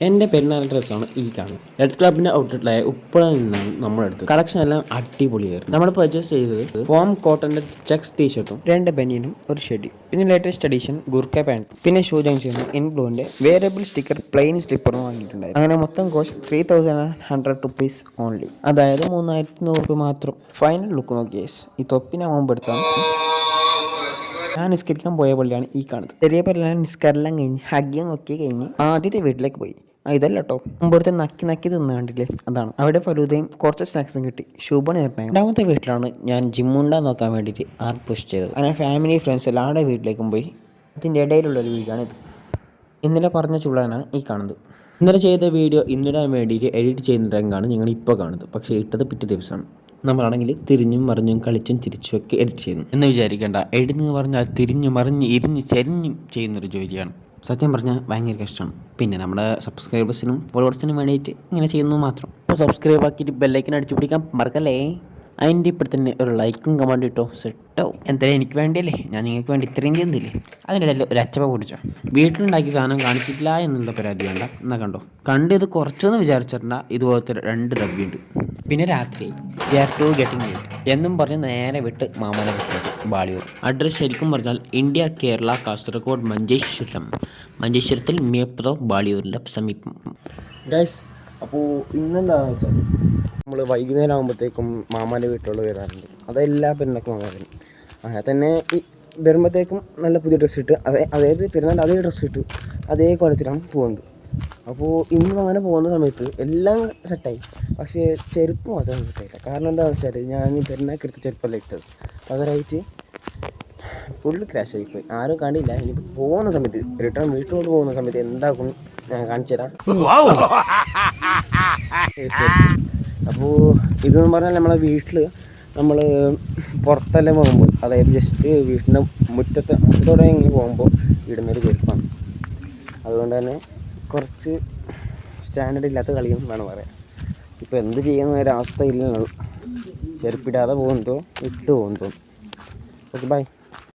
എന്റെ പെരുന്നാൾ ഡ്രസ്സാണ് ഈ കാണുന്നത്. റെഡ് ക്ലബിന്റെ ഔട്ട്ലെറ്റിലായ ഉപ്പള നിന്നാണ് നമ്മളെടുത്തത് കളക്ഷൻ എല്ലാം അടിപൊളിയായിരുന്നു. നമ്മൾ പർച്ചേസ് ചെയ്തത് ഫോം കോട്ടന്റെ ചെക്സ് ടീഷർട്ടും രണ്ട് ബനിയനും ഒരു ഷെഡി പിന്നെ ലേറ്റസ്റ്റ് എഡീഷൻ ഗുർക്ക പാന്റും പിന്നെ ഷൂ ജംഗ്ഷന് ഇൻ ബ്ലൂവിന്റെ വേരിയബിൾ സ്റ്റിക്കർ പ്ലെയിൻ സ്ലിപ്പറും വാങ്ങിയിട്ടുണ്ടായിരുന്നു. അങ്ങനെ മൊത്തം cost three thousand hundred rupees only അതായത് മൂന്നായിരത്തി നൂറ് രൂപ മാത്രം. ഫൈനൽ ലുക്ക് നോക്കിയേസ് ഈ തൊപ്പിനെ മുമ്പ് എടുത്താണ് ഞാൻ നിസ്കരിക്കാൻ പോയ പള്ളിയാണ് ഈ കാണുന്നത്. ചെറിയ പള്ളിയാണ് നിസ്കാരെല്ലാം കഴിഞ്ഞ് ഹഗ്യം ഒക്കെ കഴിഞ്ഞ് ആദ്യത്തെ വീട്ടിലേക്ക് പോയി. ഇതല്ല കേട്ടോ മുമ്പത്തെ നക്കി നക്കി തിന്ന കണ്ടില്ലേ? അതാണ്. അവിടെ ഫലൂതയും കുറച്ച് സ്നാക്സും കിട്ടി. ശുഭ നിർണയം രണ്ടാമത്തെ വീട്ടിലാണ് ഞാൻ ജിമ്മുണ്ട നോക്കാൻ വേണ്ടിട്ട് ആർ പുഷ് ചെയ്തത്. അങ്ങനെ ഫാമിലി ഫ്രണ്ട്സ് എല്ലാവരുടെ വീട്ടിലേക്കും പോയി. അതിന്റെ ഇടയിലുള്ള ഒരു വീടാണിത് ഇന്നലെ പറഞ്ഞ ചുള്ളനാണ് ഈ കാണുന്നത്. ഇന്നലെ ചെയ്ത വീഡിയോ ഇന്നിടാൻ വേണ്ടിയിട്ട് എഡിറ്റ് ചെയ്യുന്ന രംഗമാണ് നിങ്ങൾ ഇപ്പോൾ കാണുന്നത്. പക്ഷേ ഇട്ടത് പിറ്റേ ദിവസമാണ്. നമ്മളാണെങ്കിൽ തിരിഞ്ഞും മറിഞ്ഞും കളിച്ചും തിരിച്ചുമൊക്കെ എഡിറ്റ് ചെയ്യുന്നു. എന്ന് വിചാരിക്കേണ്ട. എഡിറ്റ് എന്ന് പറഞ്ഞാൽ തിരിഞ്ഞു മറിഞ്ഞ് ഇരിഞ്ഞ് ചരിഞ്ഞും ചെയ്യുന്നൊരു ജോലിയാണ്. സത്യം പറഞ്ഞാൽ ഭയങ്കര കഷ്ടമാണ്. പിന്നെ നമ്മുടെ സബ്സ്ക്രൈബേഴ്സിനും ഫോളോവേഴ്സിനും വേണ്ടിയിട്ട് ഇങ്ങനെ ചെയ്യുന്നു മാത്രം. അപ്പോൾ സബ്സ്ക്രൈബ് ആക്കിയിട്ട് ബെല്ലൈക്കൻ അടിച്ചു പിടിക്കാൻ മറക്കല്ലേ? അതിന്റെ ഇപ്പോൾ തന്നെ ഒരു ലൈക്കും കമാൻഡ് ഇട്ടോ. സെട്ടോ എന്തായാലും എനിക്ക് വേണ്ടിയല്ലേ? ഞാൻ നിങ്ങൾക്ക് വേണ്ടി ഇത്രയും ചെയ്യുന്നില്ലേ? അതിന്റെ ഇടയിൽ ഒരു അച്ചപ്പ പൊടിച്ചോ വീട്ടിലുണ്ടാക്കിയ സാധനം കാണിച്ചിട്ടില്ല എന്നുള്ള പരാതി വേണ്ട. എന്നാ കണ്ടോ? കണ്ട് ഇത് കുറച്ചൊന്നും വിചാരിച്ചിട്ടുണ്ട. ഇതുപോലത്തെ രണ്ട് ഡബ്ബിയുണ്ട് പിന്നെ രാത്രി. ഗ്യാപ് ടു ഗെറ്റിംഗ് ലേറ്റ് എന്നും പറഞ്ഞ് നേരെ വിട്ട് മാമന വീട്ടിലേക്ക് ബാളിയൂർ അഡ്രസ് ശരിക്കും പറഞ്ഞാൽ ഇന്ത്യ കേരള കാസർഗോഡ് മഞ്ചേശ്വരം. മഞ്ചേശ്വരത്തിൽ മേപ്രോ ബാളിയൂരിന്റെ സമീപം. ഗൈസ് അപ്പോൾ ഇന്നെന്താണെന്ന് വെച്ചാൽ നമ്മൾ വൈകുന്നേരം ആകുമ്പോഴത്തേക്കും മാമാന്റെ വീട്ടിലുള്ള വരാറുണ്ട്. അതെല്ലാ പെരുന്നാക്കും വാങ്ങാറുണ്ട് അങ്ങനെ തന്നെ ഈ വരുമ്പോഴത്തേക്കും നല്ല പുതിയ ഡ്രസ്സ് ഇട്ട് അതേ അതായത് പെരുന്നാൾ അതേ ഡ്രസ്സ് ഇട്ട് അതേ കോലത്തിലാണ് പോകുന്നത്. അപ്പോൾ ഇന്ന് അങ്ങനെ പോകുന്ന സമയത്ത് എല്ലാം സെറ്റായി പക്ഷേ ചെരുപ്പ് മാത്രം സെറ്റായില്ല കാരണം എന്താണെന്ന് വെച്ചാൽ ഞാൻ ഈ പെരുന്നാൾക്ക് എടുത്ത ചെരുപ്പല്ല ഇട്ടത്. പകരമായിട്ട് ഫുള്ള് ക്രാഷ് പോയി. ആരും കണ്ടില്ല ഇനി പോകുന്ന സമയത്ത് റിട്ടേൺ വീട്ടിലോട്ട് പോകുന്ന സമയത്ത് എന്താക്കും ഞാൻ കാണിച്ചു തരാം. അപ്പോൾ ഇതെന്ന് പറഞ്ഞാൽ നമ്മളെ വീട്ടിൽ നമ്മൾ പുറത്തെല്ലാം പോകുമ്പോൾ അതായത് ജസ്റ്റ് വീട്ടിന്റെ മുറ്റത്ത് മുറ്റത്തോടെ ഇങ്ങനെ പോകുമ്പോൾ ഇടുന്നൊരു ചെരുപ്പാണ്. അതുകൊണ്ട് തന്നെ കുറച്ച് സ്റ്റാൻഡേർഡ് ഇല്ലാത്ത കളിയും വേണം പറയാം ഇപ്പോൾ എന്ത് ചെയ്യുന്ന ഒരവസ്ഥ ഇല്ലല്ലോ. ചെരുപ്പിടാതെ പോകുന്നതോ ഇട്ട് പോകുന്നതോ ഓക്കെ ബൈ